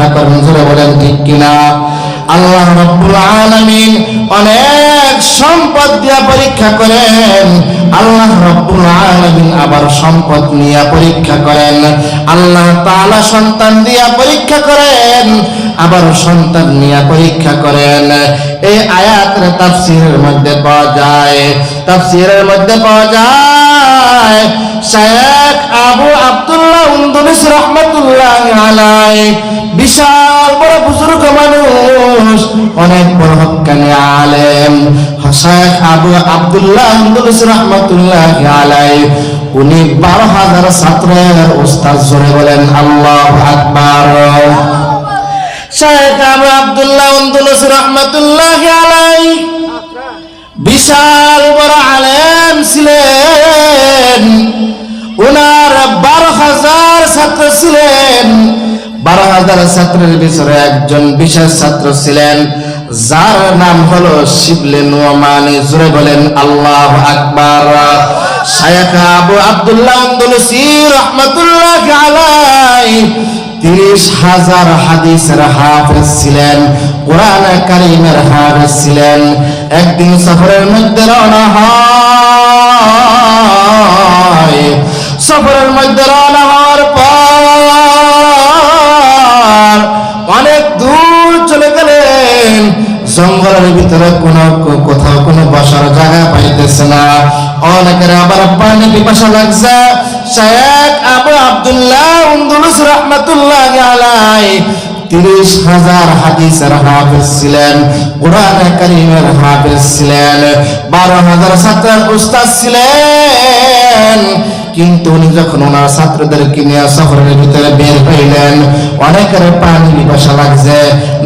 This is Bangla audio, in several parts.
পরীক্ষা করেন বলেন, ঠিক কিনা? আল্লাহ রব্বুল আলামিন অনেক সম্পদ দিয়া পরীক্ষা করেন। আল্লাহ রব্বুল আলামিন আবার সম্পদ নিয়ে পরীক্ষা করেন। আল্লাহ তাআলা সন্তান দিয়া পরীক্ষা করেন, আবার সন্তান নিয়ে পরীক্ষা করেন। এই আয়াতের তাফসীরের মধ্যে পাওয়া যায়, তাফসীরের মধ্যে পাওয়া যায়, শেখ আবু আব্দুল্লাহ উন্দুলিস রহমতুল্লাহ বিশাল বড় বুজুর্গ মানুষ, অনেক বড় হক্কানি আলেম। শেখ আবু আব্দুল্লাহ উন্দুলিস রহমতুল্লাহ আলাই উনি বারো হাজার ছাত্রের উস্তাদ জোরে বলেন, আল্লাহ আকবার। শেখ আবু আব্দুল্লাহ উন্দুলিস রহমতুল্লাহ আলাই বিশাল বড় আলেম ছিলেন। হাজার ছাত্র ছিলেন বারো ছাত্রের ভিতরে একজন বিশেষ ছাত্র ছিলেন, যার নাম হলো শিবলে জুড়ে বলেন, আল্লাহ একদিন সফরের মধ্যে রওনা হয়। সফরের মধ্যে রওনা হওয়ার জঙ্গলের ভিতরে কোনো কোথাও কোনো বসার জায়গা পাইতেছে না। অনেকের আবার পানি পিপাসা লাগছে। শেখ আবু আব্দুল্লাহ, উন্দুলুস রহমাতুল্লাহ আলাই তিরিশ হাজার হাদিসের হাফেজ ছিলেন, কোরআন কারিমের হাফেজ ছিলেন, বারো হাজার ছাত্রের উস্তাদ ছিলেন। কিন্তু উনি যখন ওনার ছাত্রদেরকে নিয়ে সফরের ভিতরে বের হইলেন, অনেকের পানি পিপাসা লাগছে,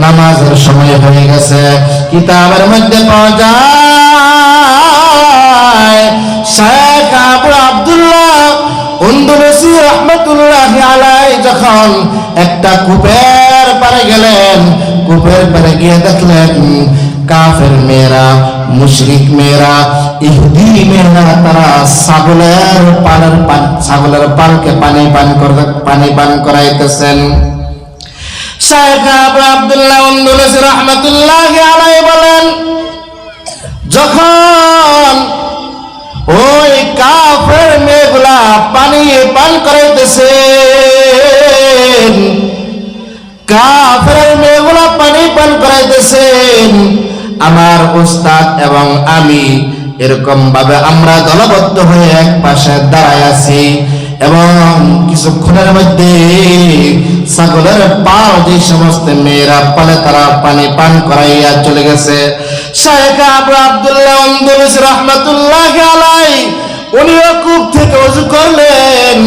নামাজের সময় হয়ে গেছে, কিতাবের মধ্যে পাওয়া যায়, শেখ আবু আব্দুল্লাহ উন্দুরসি রহমতুল্লাহ আলাই যখন একটা কূপের পারে গেলেন কূপের পারে গিয়ে দেখলেন, কাফের মেয়েরা, মুশরিক মেয়েরা, ইহুদি মেয়েরা, তারা ছাগলের পানের পান, ছাগলের পানকে পানি পান করে, পানি পান করাইতেছেন। আব্দুল্লাহ রহমতুল্লাহ বলেন, যখন উস্তাদ এবং আমি এরকম ভাবে আমরা দলবদ্ধ হয়ে এক পাশে দাঁড়ায় আছি এবং কিছুক্ষণের মধ্যে ছাগলের পাও যে সমস্ত মেয়েরা পালে তারা পানি পান করাইয়া চলে গেছে। আবু আব্দুল্লাহ আলাই উনিও কূপ থেকে অজু করলেন।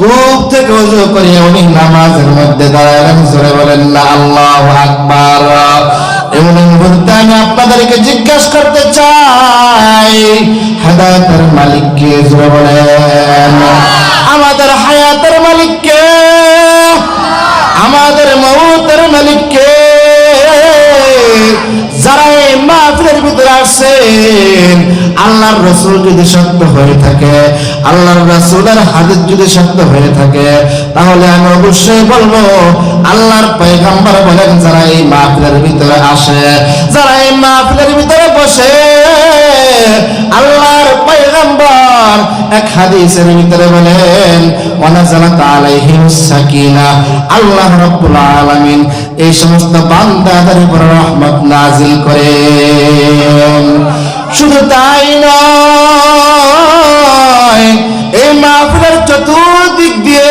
কূপ থেকে অজু করে উনি নামাজের মধ্যে দাঁড়ালেন। জোরে বলেন আল্লাহ আকবার এমন এই মুহূর্তে আমি আপনাদেরকে জিজ্ঞাসা করতে চাই, হেদায়তের মালিককে বলেন। আমাদের হায়াতের মালিককে, আমাদের মৌতের মালিককে, যারা এই মাহফিলের ভিতরে আসছেন রসুল যদি সত্য হয়ে থাকে, আল্লাহর রসুলের হাদিস যদি সত্য হয়ে থাকে, তাহলে আমি অবশ্যই বলব আল্লাহর পয়গাম্বর বলেন যারা এই মাহফিলের ভিতরে আসে যারা এই মাহফিলের ভিতরে বসে, আল্লাহর পয়গাম্বর এক হাদিসের ভিতরে বলেন ওয়ানাজালাত আলাইহিম সাকিনা, আল্লাহ রাব্বুল আলামিন এই সমস্ত বান্দাদের উপর রহমত নাজিল করেন। শুধু তাই নয়, এই মাহফিলের চতুর্দিক দিয়ে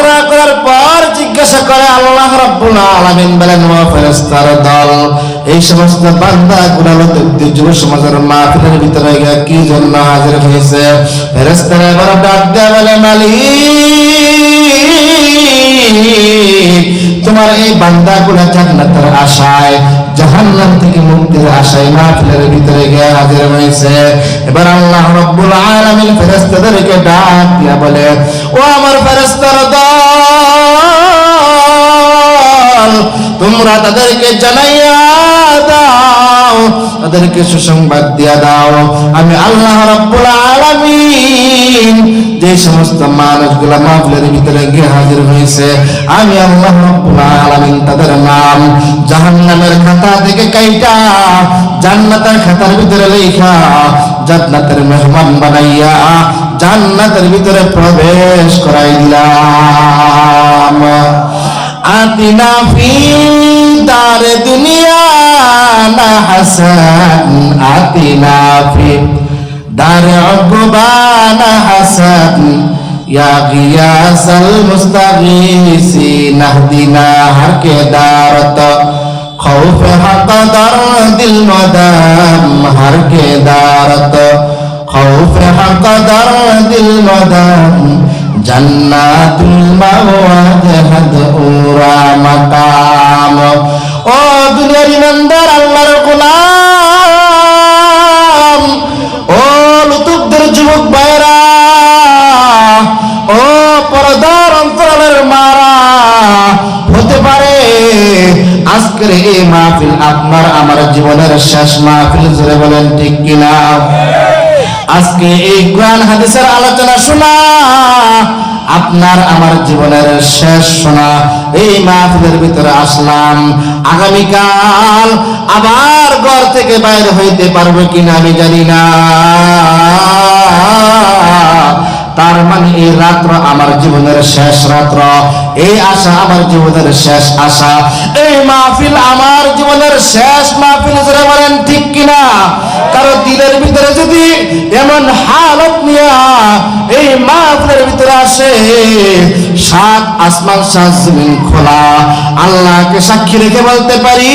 আলোচনা করার পর জিজ্ঞাসা করে, আল্লাহ রাব্বুল আলামিন বলেন, ও ফেরেশতার দল, এই সমস্ত বান্দা গুলো যুব সমাজের মাহফিলের ভিতরে গিয়ে কি জন্য হাজির হয়েছে? ফেরেশতারা এবার ডাক দেয় বলে, মালিক, তোমার এই বান্দা গুলা জান্নাতের আশায় জাহান্নাম থেকে মুক্তির আশায় মাহফিলের ভিতরে গিয়ে হাজির হয়েছে। এবার আল্লাহ রব্বুল আলামিন ফেরেশতাদেরকে ডাক দিয়া বলে, ও আমার ফেরেশতার দল, তোমরা তাদেরকে জানাইয়া দাও। তাদেরকে সুসংবাদ দিয়া দাও। আমি আল্লাহ রব্বুল আলামিন যে সমস্ত মানুষগুলা মাহফিলের ভিতরে গিয়ে হাজির হয়েছে, আমি আল্লাহ রব্বুল আলামিন তাদের নাম জাহান্নামের খাতা থেকে কাইটা জান্নাতের খাতার ভিতরে লেখা, জান্নাতের মেহমান বানাইয়া জান্নাতের ভিতরে প্রবেশ করাই দিলাম। আতিনা ফি دار دنیا نا حسن آتنا فی دار عقبا نا حسن یا غیاس المستغیسی نهدنا ہر کے دارت خوف حق در دل مدام ہر کے دارت خوف حق در دل مدام জান্নাতুল মাওয়া জাহাদ উরা মাকাম। ও দুনিয়ার ইমানদার, আল্লাহর গোলাম। ও লুতুফদের যুবক ভাইরা ও পরদার অন্তরালের মারা। হতে পারে আজকের এই মাহফিল আপনার, আমার জীবনের শেষ মাহফিল জুড়ে বলেন ঠিক কিনা? আজকে এই কোরআন হাদিসের আলোচনা শোনা, আপনার আমার জীবনের শেষ শোনা, এই মাহফিলের ভিতরে আসলাম। আগামীকাল আবার ঘর থেকে বাইরে হইতে পারব কিনা আমি জানি না। তার মানে এই রাত্র আমার জীবনের শেষ রাত্র। এই আশা আমার জীবনের শেষ আশা। এই মাহফিল আমার জীবনের শেষ মাহফিল যারা বলেন ঠিক কিনা? কারও দিলের ভিতরে যদি এমন হালত নিয়া এই মাহফিলের ভিতরে আসে, সাত আসমান, সাত জমিন খোলা। আল্লাহকে সাক্ষী রেখে বলতে পারি,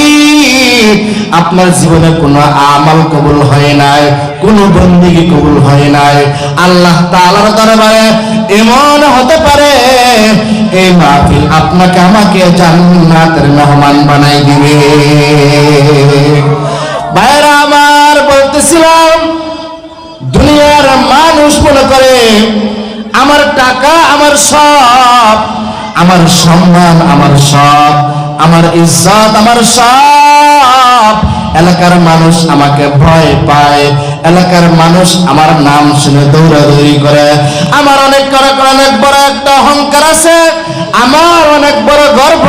আপনার জীবনে কোনো আমল কবুল হয় নাই, কোনো বন্দিগি কবুল হয় নাই। আল্লাহ তাআলার দরবারে এমন হতে পারে, এই মাহফিল আপনাকে আমাকে জান্নাতের মেহমান বানাই দিবে। ভাইরা আমার বলতেছিলাম, দুনিয়ার মানুষ মনে করে, আমার টাকা, আমার সব, আমার সম্মান, আমার সব, আমার ইজ্জত, আমার সব। এলাকার মানুষ আমাকে ভয় পায় এলাকার মানুষ আমার নাম শুনে দৌড়াদৌড়ি করে। আমার অনেক অনেক বড় একটা অহংকার আছে। আমার অনেক বড় গর্ব।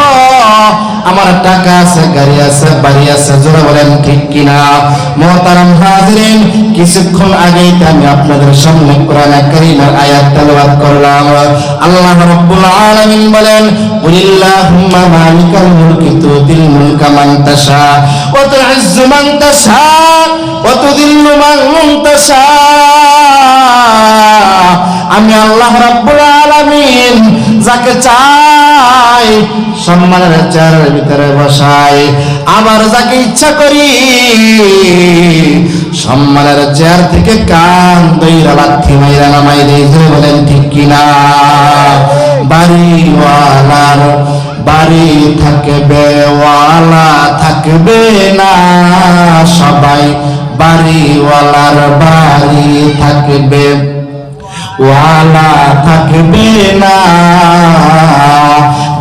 আমার টাকা আছে, গাড়ি আছে, বাড়ি আছে, জোরে বলেন ঠিক কিনা? মহতারাম হাজরিন, কিছুক্ষণ আগেই আমি আপনাদের সামনে কোরআন কারীমের আয়াত তেলাওয়াত করলাম। আল্লাহ রাব্বুল আলামিন বলেন কুলিল্লাহুম্মা মালিকাল মুলকি তুতিল মুলকা মান তাশা, ওয়া তুইজ্জু মান তাশা, ওয়া তুযিল্লু মান তাশা আমি আল্লাহ রাব্বুল আলামিন যাকে চাই সম্মানের চেয়ারের ভিতরে বসাই আবার যাকে ইচ্ছা করি, সম্মানের চেয়ার থেকে কান দইরা লাথি মাইরা নামাই যে বলেন, ঠিক কিনা? বাড়িওয়ালার বাড়ি থাকবে, ওয়ালা থাকবে না। সবাই বাড়িওয়ালার বাড়ি থাকবে, ওয়ালা থাকবে না।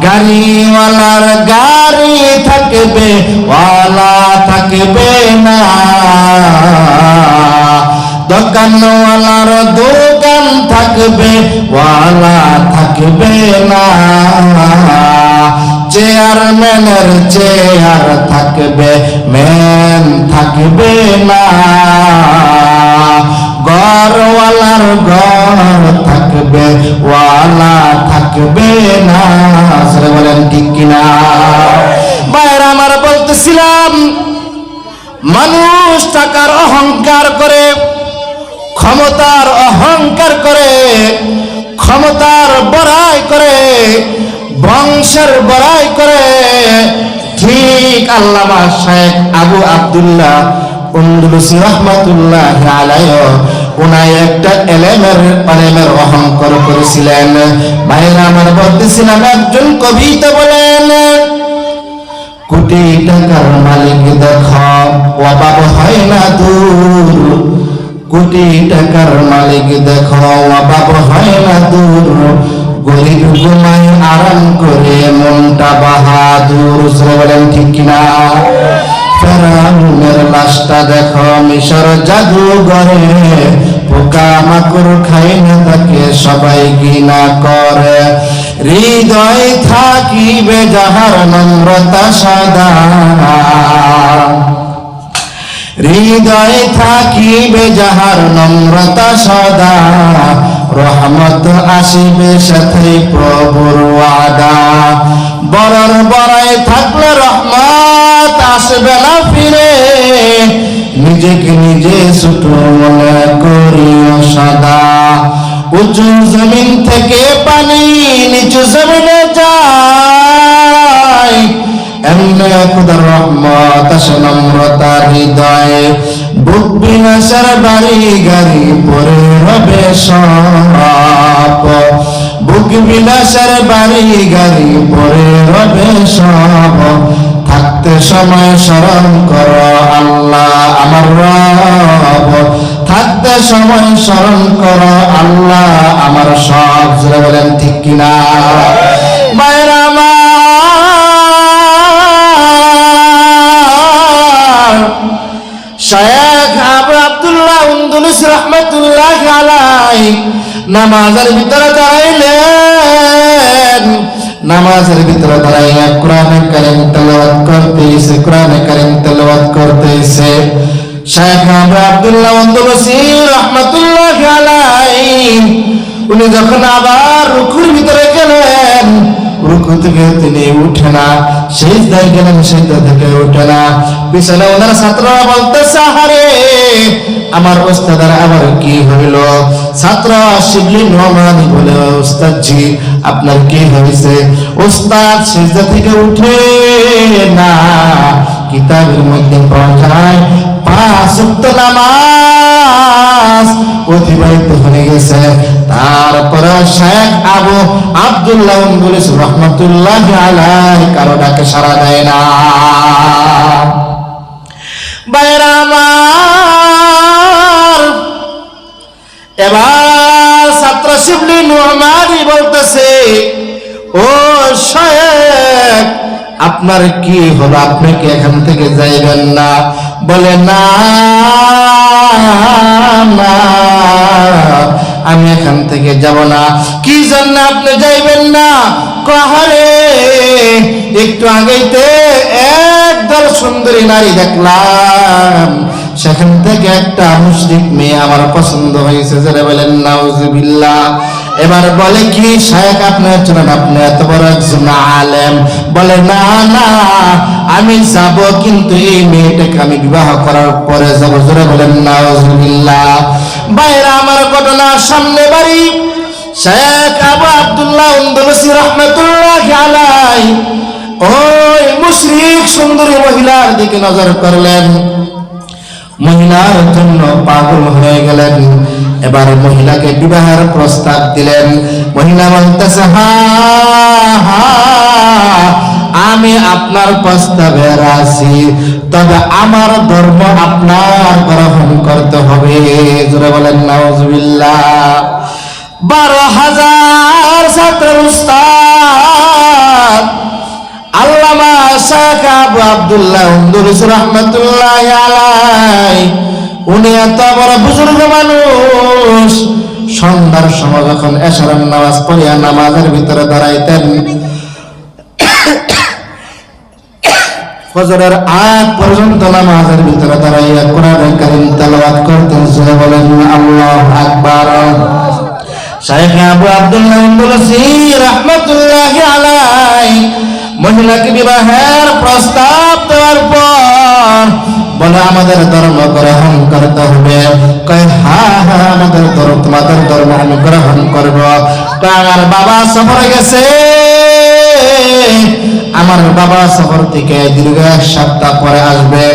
গাড়িওয়ালার গাড়ি থাকবে, ওয়ালা থাকবে না। দোকানওয়ালার দোকান থাকবে, ওয়ালা থাকবে না। চেয়ারম্যানের চেয়ার থাকবে, ম্যান থাকবে না। ঘরওয়ালার ঘর থাকবে, ওয়ালা থাকবে না। বলেন, ঠিক কিনা? বাইরে আমার বলতেছিলাম, মানুষ টাকার অহংকার করে, ক্ষমতার অহংকার করে, ক্ষমতার বড়াই করে, বংশের বড়াই করে, ঠিক আল্লামা শেখ আবু আব্দুল্লাহ উন্দুলুসি রহমাতুল্লাহ আলাইহ উনাই একটা এলেমের এলেমের অহংকার করেছিলেন। ভাইরা আমার বলতেছিলাম একজন কবিতা বলেন। কোটি টাকার মালিক দেখ, অভাব হয় না দূর। কোটি টাকার মালিক দেখ, অভাব হয় না দূর। গরিব ঘুমায় আরাম করে মনটা বাহাদুর। বলেন, ঠিক কিনা? ফেরাউনের লাশটা দেখো, মিশর জাদুঘরে। পোকা মাকড় খাই না তাকে সবাই ঘৃণা করে। হৃদয় থাকিবে যাহার নম্রতা সদা। হৃদয় থাকিবে যাহার নম্রতা সদা। রহমত আসিবে সাথে প্রভুর ওয়াদা। বরর বড়াই থাকলে রহমত। আসবে না ফিরে, নিজেকে নিজে ছোট মনে করিও সদা। উঁচু জমিন থেকে পানি নিচু জমিনে যায়। এমনি খুদার রহমত, আসে নম্রতার হৃদয়ে। বুক বিনাশের বাড়ি, গাড়ি পরে হবে সপ বুক বিলাসের বাড়ি, গাড়ি পরে সব থাকতে সময় স্মরণ কর আল্লাহ, আমার রব। থাকতে সময় স্মরণ কর আল্লাহ, আমার সব। জোরে বলেন, ঠিক কিনা? রহমতুল্লাহ নামাজের ভিতরে দাঁড়াইলেন। নামাজের ভিতরে দাঁড়াইয়া কোরআনে কারিম তেলাওয়াত করতেছে কোরআনে কারিম তেলাওয়াত করতেছে শেখ আমরা আব্দুল্লাহ উন্দুলিসি রহমতুল্লাহ আলাই উনি যখন আবার রুকুর ভিতরে থেকে তিনি উঠে না দায় গেলেন থেকে উঠে না? পিছনে ওনার ছাত্ররা আমার ওস্তাদার আবার কি হইল? ছাত্র শিবলি নোমানি বলে ওস্তাদ জি আপনার কি হয়েছে ওস্তাদ সেজদা থেকে উঠে না, কিতাবের মধ্যে পাওয়া যায় পাঁচ উক্ত অতিবাহিত হয়ে গেছে। তারপরে শেখ আবু আব্দুল্লাহ রহমতুল্লাহ আলাই কারও ডাকে সারা দেয় না। বাইরা আমার। এবার ছাত্র শিবলি নোমারি বলতেছে, ও শেখ, আপনার কি হলো? আপনি কি এখান থেকে যাইবেন না? বলে, না। আমি এখান থেকে যাব না। কি জন্য আপনি যাইবেন না? কহারে, একটু আগেইতে একদল সুন্দরী নারী দেখলাম। সেখান থেকে একটা মুসলিম মেয়ে আমার পছন্দ হয়েছে, যারা বলেন, নাউজুবিল্লাহ। এবার বলে কি শায়েক আপনার চলেন আপনি এত বড় একজন আলেম। বলে, না না, আমি যাব কিন্তু এই মেয়েটাকে আমি বিবাহ করার পরে যাব। জোরে বলেন, নাউজুবিল্লাহ। বাইরে আমার ঘটনা সামনে বাড়ি। শেখ আবু আব্দুল্লাহ উন্দুলসি রহমতুল্লাহ আলাই ওই মুশরিক সুন্দরী মহিলার দিকে নজর করলেন। মহিলার জন্য পাগল হয়ে গেলেন। এবার মহিলাকে বিবাহের প্রস্তাব দিলেন। মহিলা বলতেছে আমি আপনার প্রস্তাবে রাজি। তবে আমার ধর্ম আপনার গ্রহণ করতে হবে। জোরে বলেন, নাউজুবিল্লাহ। বারো হাজার ছাত্রের উস্তাদ আল্লামা আবু আব্দুল্লাহ উন্দুরিস রহমতুল্লাহ আলাই উনি এত বড় বুজুর্গ মানুষ। সন্ধ্যার সময় যখন এশারের নামাজ পড়িয়া নামাজের ভিতরে দাঁড়াইতেন, ফজরের আগ পর্যন্ত নামাজের ভিতরে দাঁড়াইয়া কোরআনে কারিম তেলাওয়াত করতেন সে বলেন, আল্লাহ আকবার। শাইখ আবু আব্দুল্লাহ রহমতুল্লাহ আলাই মহিলাকে বিবাহের প্রস্তাব দেওয়ার পর বলে, আমাদের ধর্ম গ্রহণ করতে হবে। আমাদের ধর্ম, তোমাদের ধর্ম আমি গ্রহণ করব। আমার বাবা সফরে গেছে। আমার বাবা সফর থেকে দীর্ঘ সপ্তাহ পরে আসবে।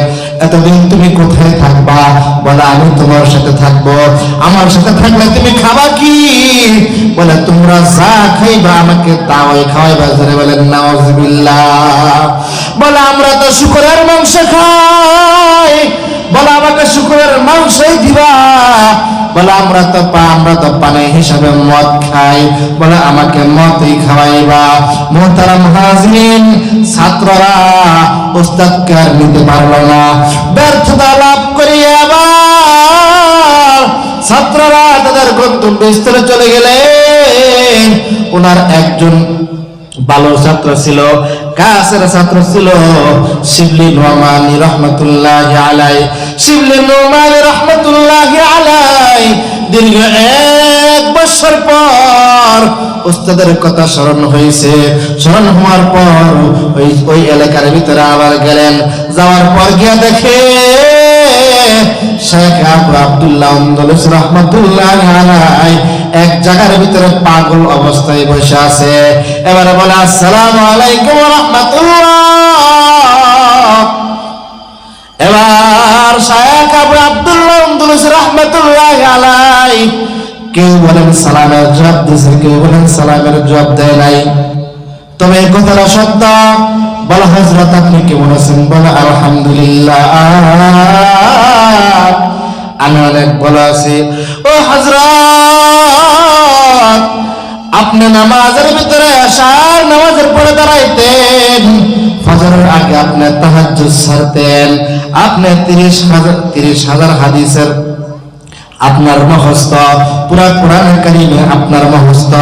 এতদিন তুমি কোথায় থাকবা? বলে, আমি তোমার সাথে থাকব। আমার সাথে থাকলে তুমি খাবা কি? বলে, তোমরা যা খাইবা, আমাকে তাওয়াই খাওয়াইবা। ধরে বলে নাওয়াজ বলে, আমরা তো শুকরের মাংস খাই। বলে আমাকে শুকরের মাংসই দিবা। বলে, আমরা তো পা, আমরা তো পানি হিসাবে মদ খাই। বলে, আমাকে মদই খাওয়াইবা। মোহতারাম হাজরিন, ছাত্ররা উস্তাদকে আর নিতে পারল না। ব্যর্থতা লাভ করিয়া আবার ছাত্ররা তাদের গন্তব্য স্থলে চলে গেলেন। ওনার একজন ভালো ছাত্র ছিল, কাছের ছাত্র ছিল। শিবলি নোমানি রহমতুল্লাহ আলাই, শিবলি নোমানি রহমতুল্লাহ আলাই। দীর্ঘ এক বছর পর উস্তাদের কথা স্মরণ হয়েছে। স্মরণ হওয়ার পর ওই ওই এলাকার ভিতরে আবার গেলেন। যাওয়ার পর গিয়া দেখে শেখ আবু আব্দুল্লাহ রহমতুল্লাহ আলাই। এক জায়গার ভিতরে পাগল অবস্থায় বসে আছে। এবারে বলে, আসসালামু আলাইকুম রহমতুল্লাহ। এবার শেখ আবু আব্দুল্লাহ আন্দোলস রহমতুল্লাহ আলাই কেউ বলেন সালামের জবাব দিয়েছে কেউ বলেন সালামের জবাব দেয় নাই। তবে এই কথাটা সত্য। বলা হজরত আপনি কেমন আছেন? বলে, আলহামদুলিল্লাহ। আমি অনেক ভালো আছি। ও হজরত আপনি নামাজের ভিতরে আসার নামাজের পরে দাঁড়াইতেন। ফজরের আগে আপনি তাহাজ্জুদ সারতেন। আপনি তিরিশ হাজার তিরিশ হাজার হাদিসের আপনার মহস্ত পুরা কোরআনের কারিমে আপনার মহস্ত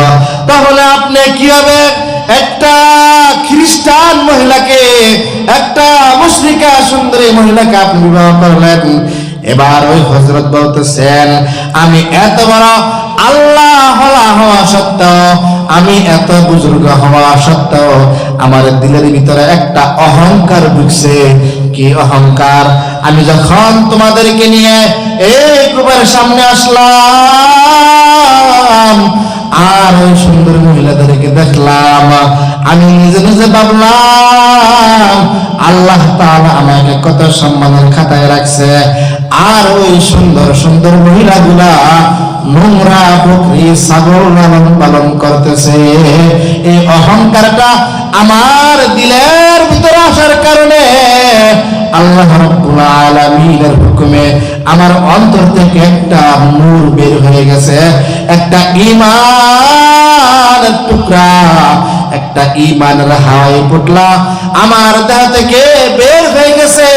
তাহলে আপনি কি হবে? একটা খ্রিস্টান মহিলাকে, একটা মুশরিকা সুন্দরী মহিলাকে আপনি বিবাহ করলেন। এবার ওই হজরত বলতেছেন, আমি এত বড় আল্লাহ হওয়া সত্ত্বেও, আমি এত বুজুর্গ হওয়া সত্ত্বেও আমার দিলের ভিতরে একটা অহংকার ঢুকছে। কি অহংকার? আমি যখন তোমাদেরকে নিয়ে এই কুপের সামনে আসলাম, আর ওই সুন্দর মহিলাদেরকে দেখলাম আমি নিজে নিজে ভাবলাম, আল্লাহ তাআলা আমাকে কত সম্মানের খাতায় রাখছে। আর ওই সুন্দর সুন্দর মহিলাগুলা নোংরা বকরি, ছাগল লালন পালন করতেছে। এই অহংকারটা আমার দিলের ভিতরে আসার কারণে আল্লাহ রাব্বুল আলামিনের হুকুমে আমার অন্তর থেকে একটা নূর বের হয়ে গেছে। একটা ঈমানের টুকরা একটা ঈমানের হাওয়াই ফুটলা, আমার দেহ থেকে বের হয়ে গেছে।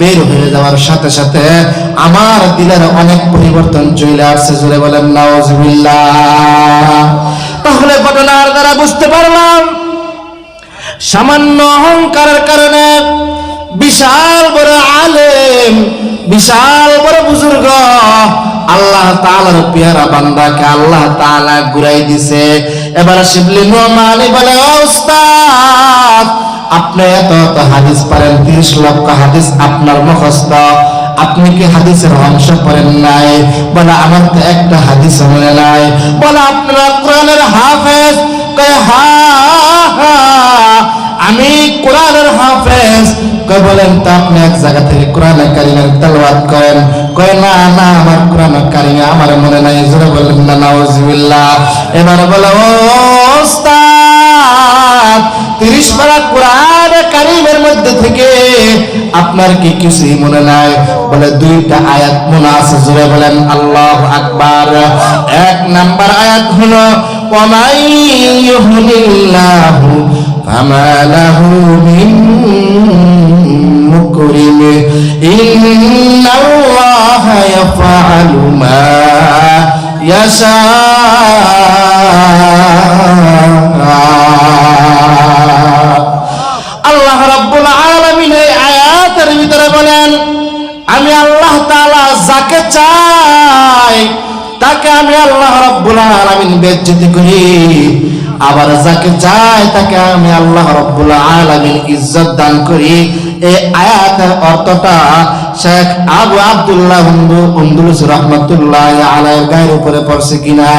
বের হয়ে যাওয়ার সাথে সাথে আমার দিলের অনেক পরিবর্তন চলে আসছে জুড়ে বলেন, নাউজুবিল্লাহ। তাহলে ঘটনার দ্বারা বুঝতে পারলাম, সামান্য অহংকারের কারণে বিশাল বড় আলেম বিশাল বড় বুজুর্গ। আল্লাহ তাআলার পেয়ারা বান্দাকে আল্লাহ তাআলা ঘুরাই দিছে। এবার শিবলি নোমানি বলে, "ও আপনি এত এত হাদিস পারেন তিরিশ লক্ষ হাদিস আপনার মুখস্থ। আপনি কি হাদিসের অংশ পড়েন নাই? বলে, আমার তো একটা হাদিস মনে নাই। বলে, আপনারা কোরআনের হাফেজ? কয় হা, আমি কোরআনের হাফেজ কয় বলেন তো আপনি এক জায়গা থেকে কোরআন কারিমের তেলাওয়াত করেন? কয় না না, আমার কোরআন কারিমে আমার মনে নাই। জোরে বললেন না, নাউজুবিল্লাহ। এবার বলে, ও ওস্তাদ, তিরিশ পারা কোরআন কারিমের মধ্যে থেকে আপনার কি কিছুই মনে নাই? বলে, দুইটা আয়াত মনে আছে, জোরে বলেন, আল্লাহ আকবার। এক নাম্বার আয়াত হলো فما له من مكرم إن الله يفعل ما يشاء আল্লাহ রাব্বুল আলামিন এই আয়াতের ভিতরে বলেন আমি আল্লাহ তাআলা যাকে চাই তাকে আমি আল্লাহ রাব্বুল আলামিন বেজ্জতি করি আবার যাকে চাই তাকে আমি আল্লাহ রাব্বুল আলামিন ইজ্জত দান করি। এই আয়াতের অর্থটা শেখ আবু আব্দুল্লাহ হুন্দু উন্দুলুস রহমতুল্লাহ আলাইহির গায়ের উপরে পড়ছে কিনা।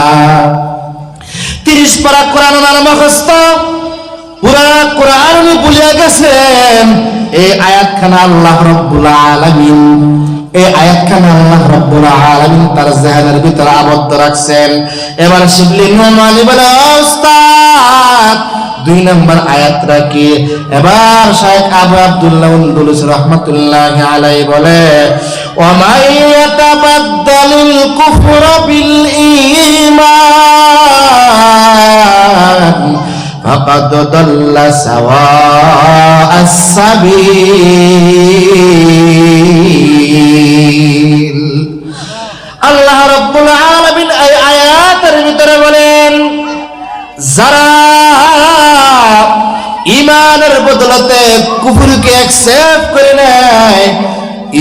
তিরিশ পারা কোরআন মুখস্থ। পুরা কোরআন ভুলিয়া গেছেন। এই আয়াতখানা আল্লাহ রব্বুল আলামিন এই আয়াতখানা আল্লাহ রাব্বুল আলামিন তার জেহানের ভিতরে আবদ্ধ রাখছেন। এবার শিবলি নোমানি বলে ওস্তাদ দুই নম্বর আয়াতটা কি এবার শাহেখ আবু আব্দুল্লাহ উন্দুলুস রহমাতুল্লাহ আলাই বলে ওমাই ইয়াতাবাদ্দালুল কুফরা বিল ফাকাদ দাল্লা সাওয়া আস-সাবিল আল্লাহ রাব্বুল আলামিন এই আয়াতের ভিতরে বলেন, যারা ইমানের বদলতে কুফুরকে অ্যাকসেপ্ট করে নেয়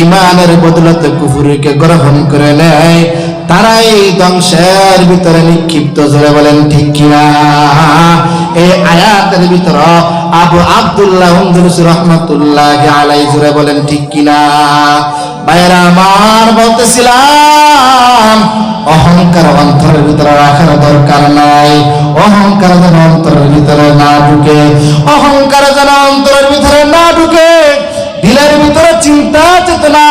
ইমানের বদলতে কুফুরকে গ্রহণ করে নেয়, তারাই ধ্বংসের ভিতরে নিক্ষিপ্ত, জোরে বলেন ঠিক কিনা? এই আয়াতের ভিতর আবু রহমতুল্লাহ আলাই জোরে বলেন, ঠিক কিনা আমার বলতেছিলাম, অহংকার অন্তরের ভিতরে রাখার দরকার নাই। অহংকার যেন অন্তরের ভিতরে না ঢুকে, অহংকার যেন অন্তরের ভিতরে না ঢুকে। দিলের ভিতরে চিন্তা চেতনা,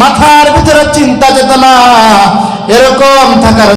মাথার ভিতরে চিন্তা চেতনা, এরকম থাকার